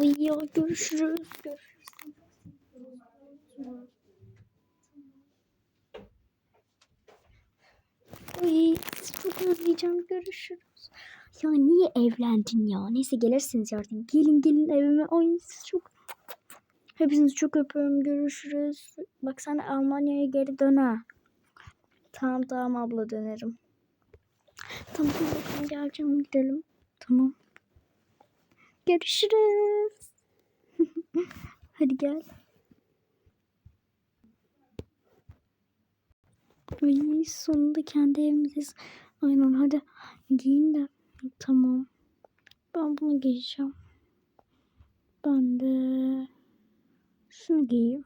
Ya görüşürüz. Görüşürüz. Ay çok özleyeceğim. Görüşürüz. Ya niye evlendin ya? Neyse gelirsiniz artık. Gelin gelin evime. Ay siz çok... Hepinizi çok öpüyorum. Görüşürüz. Bak sen Almanya'ya geri dön ha. Tamam tamam abla dönerim. Tamam bakalım geleceğim gidelim. Tamam. Görüşürüz. Hadi gel. Ay sonunda kendi evimdeyiz. Aynen hadi giyin de. Tamam. Ben bunu giyeceğim. Ben de şunu giyeyim.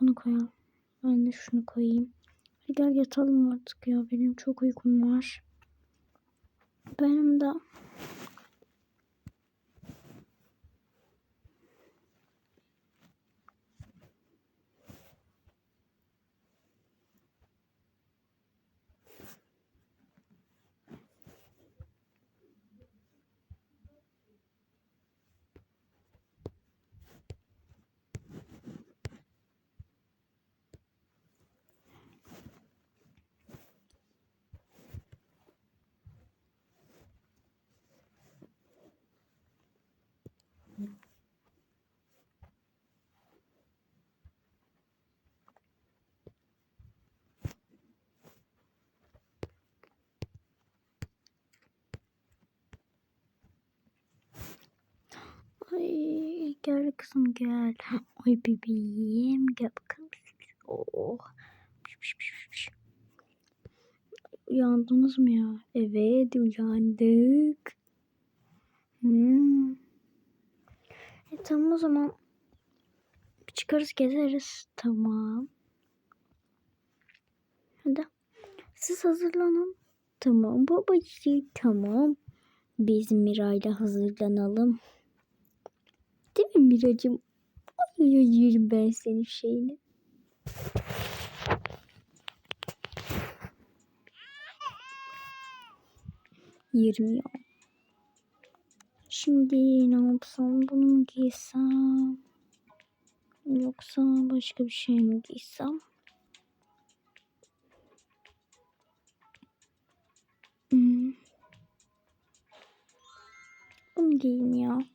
Bunu koyalım. Ben de şunu koyayım. Hadi gel yatalım artık ya. Benim çok uykum var. Benim de. Ay gel kızım gel. Ay bebeğim gel bakalım. Oh. Uyandınız mı ya? Evet uyandık. Hmm. E, tamam o zaman. Çıkarız gezeriz. Tamam. Hadi. Siz hazırlanın. Tamam babacığım tamam. Biz Miray'la hazırlanalım. Değil mi Miracığım? Ay ay yerim ben senin şeyini. Ya. Şimdi ne yapsam bunu mu giysem? Yoksa başka bir şey mi giysem? Hmm. Bunu giyeyim ya.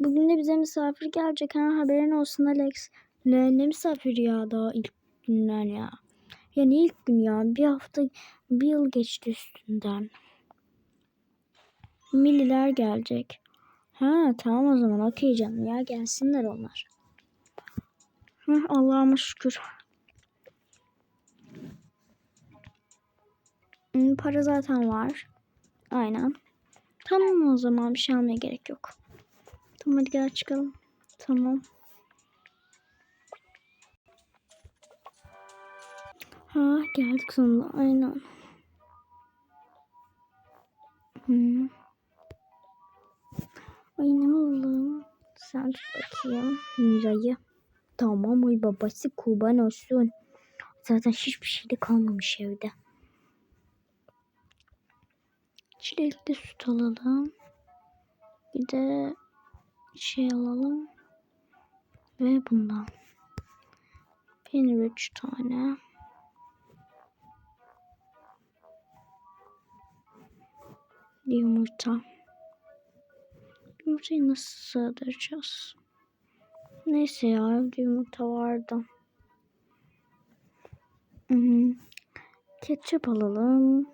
Bugün de bize misafir gelecek ha haberin olsun Alex. Ne, ne misafir ya daha ilk günler ya. Ya ne ilk gün ya bir hafta bir yıl geçti üstünden. Milliler gelecek. Ha tamam o zaman okey canım ya gelsinler onlar. Hı, Allah'ıma şükür. Para zaten var. Aynen. Tamam o zaman bir şey almaya gerek yok. Tamam hadi gel çıkalım. Tamam. Ha geldik sonunda aynen. Hmm. Ay ne oğlum. Sen tut bakayım Mira'yı. Tamam ay babası kurban olsun. Zaten hiçbir şey de kalmamış evde. Çilekli süt alalım. Bir de şey alalım. Ve bundan. Peynir 3 tane. Yumurta. Yumurtayı nasıl sığdıracağız? Neyse ya yumurta vardı. Hmm. Ketçap alalım.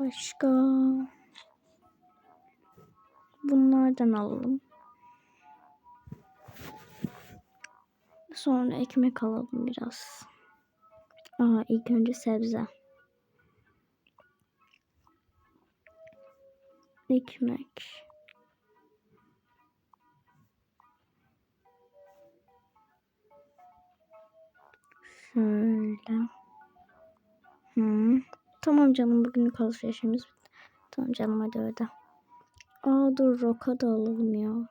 Başka bunlardan alalım. Sonra ekmek alalım biraz. Aa ilk önce sebze. Ekmek. Şöyle. Hmm. Tamam canım bugünlük alışverişimiz bitti. Tamam canım hadi öde. Aa dur roka da alalım ya.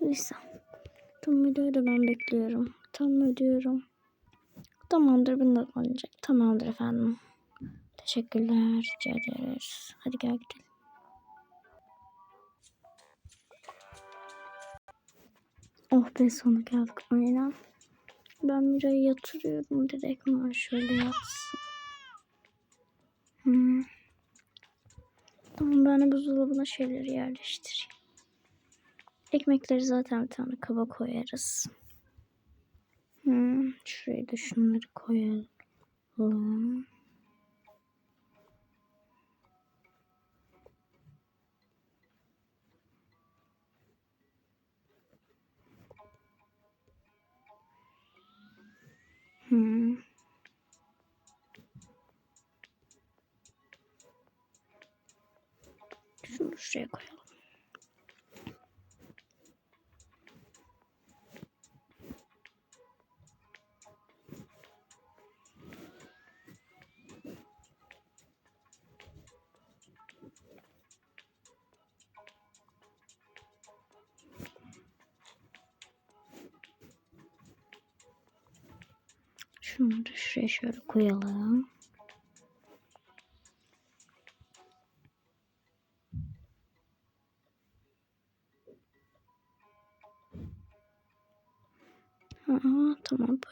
Neyse. Hadi öde ben bekliyorum. Tamam ödüyorum. Tamamdır bunu da alınacak. Tamamdır efendim. Teşekkürler. Rica ederiz. Hadi gel gidelim. Oh be sona geldik aynen. Ben Mira'yı yatırıyorum direkt ama şöyle yatsın. Hmm. Tamam ben de buzdolabına şeyleri yerleştireyim. Ekmekleri zaten bir tane kaba koyarız. Hmm. Şuraya da şunları koyalım. Hmm. Şunu şuraya koyalım. Şunları şuraya şöyle koyalım.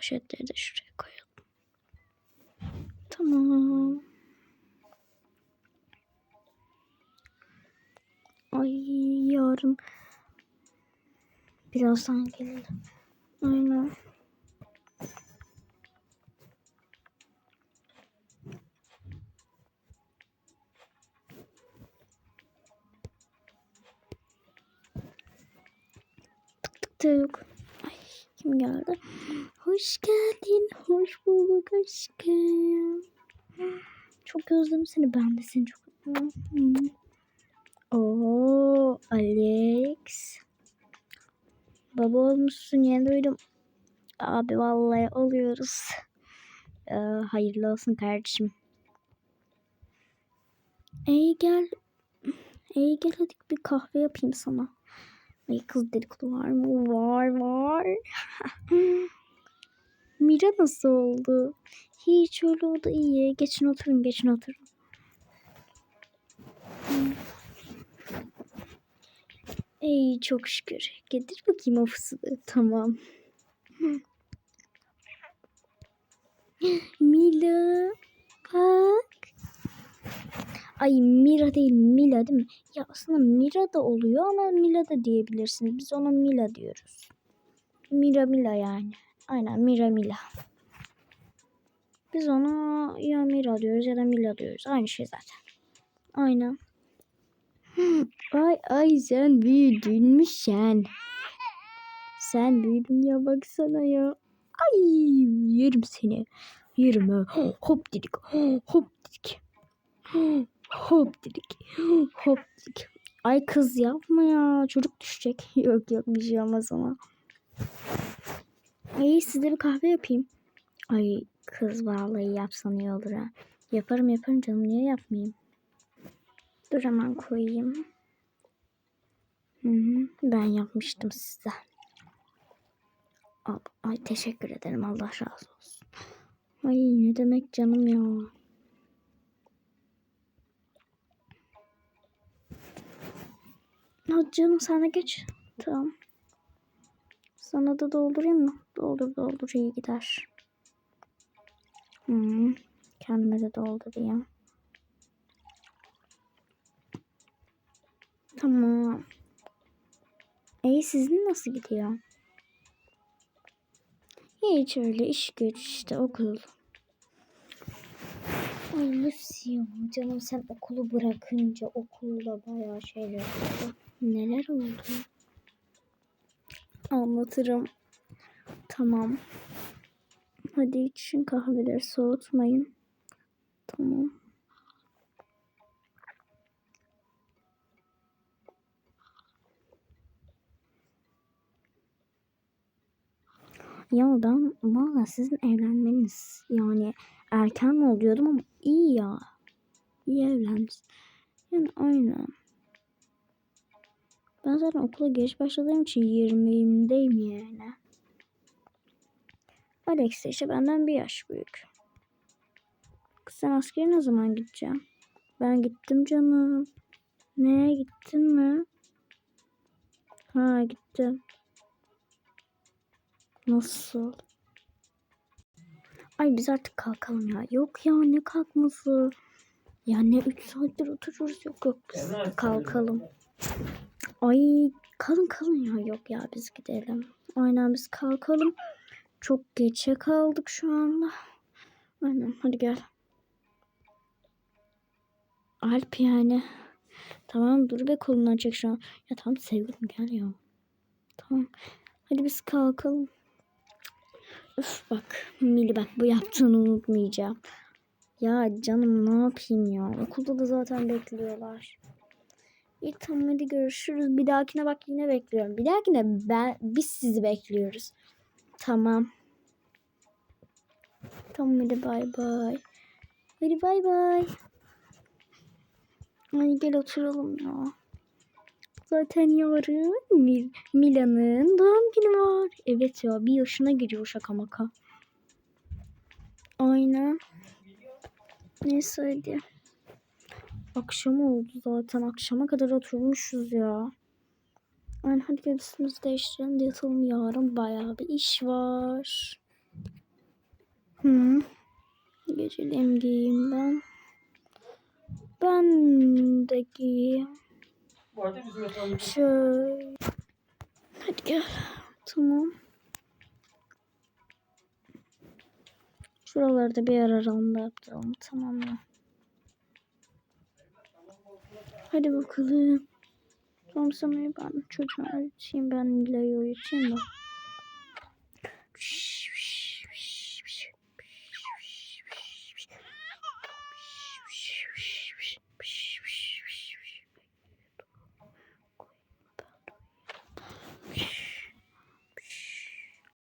Poşetleri de şuraya koyalım. Tamam. Ay yarın birazdan gelelim. Aynen. Tık tık. Ay kim geldi? Hoş geldin. Hoş bulduk aşkım. Çok özledim seni. Ben de seni çok. Oo Alex. Baba olmuşsun yeni duydum. Abi vallahi oluyoruz. Ee, hayırlı olsun kardeşim. Ey gel. Ey gel hadi bir kahve yapayım sana. Ay kız dedikodu var mı? Var var. Mira nasıl oldu? Hiç öyle oldu iyi. Geçin oturun geçin oturun. Ey çok şükür. Getir bakayım o. Tamam. Mila. Bak. Ay Mira değil Mila değil mi? Ya aslında Mira da oluyor ama Mila da diyebilirsiniz. Biz ona Mila diyoruz. Mira Mila yani. Aynen Mira Mila. Biz ona ya Mira diyoruz ya da Mila diyoruz. Aynı şey zaten. Aynen. Ay ay sen büyüdün mü sen? Sen büyüdün ya baksana ya. Ay yerim seni. Yerim ha. Hop dedik. Hop dedik. Hop dedik. Hop dedik. Ay kız yapma ya. Çocuk düşecek. yok yok bir şey olmaz ama. İyi size bir kahve yapayım. Ay kız vallahi yapsan iyi olur ha. Yaparım yaparım canım niye yapmayayım? Dur hemen koyayım. Hı hı, ben yapmıştım size. Ay teşekkür ederim Allah razı olsun. Ay ne demek canım ya. Canım sana geç. Tamam. Sana da doldurayım mı? Doldur doldur iyi gider. Hmm. Kendime de doldurayım. Tamam. İyi sizin nasıl gidiyor? Hiç öyle iş güç işte okul. Ay Lucy canım sen okulu bırakınca okulda bayağı şeyler oldu. Neler oldu? Anlatırım. Tamam. Hadi için kahveleri soğutmayın. Tamam. Ya ben valla sizin evlenmeniz yani erken mi oluyordum ama iyi ya. İyi evlendiniz. Yani aynen. Ben zaten okula geç başladığım için 20'imdeyim yani. Alex de işte benden bir yaş büyük. Sen askere ne zaman gideceksin? Ben gittim canım. Ne gittin mi? Ha gittim. Nasıl? Ay biz artık kalkalım ya. Yok ya ne kalkması? Ya ne 3 saattir oturuyoruz. Yok yok biz kalkalım. Ay kalın kalın ya. Yok ya biz gidelim. Aynen biz kalkalım. Çok geçe kaldık şu anda. Aynen hadi gel. Alp yani. Tamam dur be kolundan çek şu an. Ya tamam sevgilim gel ya. Tamam. Hadi biz kalkalım. Üf bak Mili bak bu yaptığını unutmayacağım. Ya canım ne yapayım ya. Okulda da zaten bekliyorlar. İyi tamam hadi görüşürüz. Bir dahakine bak yine bekliyorum. Bir dahakine ben, biz sizi bekliyoruz. Tamam. Tamam hadi bay bay. Hadi bay bay. Ay gel oturalım ya. Zaten yarın Mil Mila'nın doğum günü var. Evet ya bir yaşına giriyor şaka maka. Aynen. Neyse hadi. Akşam oldu zaten. Akşama kadar oturmuşuz ya. Aynen hadi gel üstümüzü değiştirelim de yatalım yarın. Bayağı bir iş var. Hı. Geceliğim giyeyim ben. Ben de giyeyim. Bu arada bizim yatağımız Şöyle. Hadi gel. Tamam. Şuralarda bir yer aralığında yaptıralım. Tamam mı? Hadi bakalım. Sana ben çocuğu uyutayım. Ben Nilay'ı uyutayım da.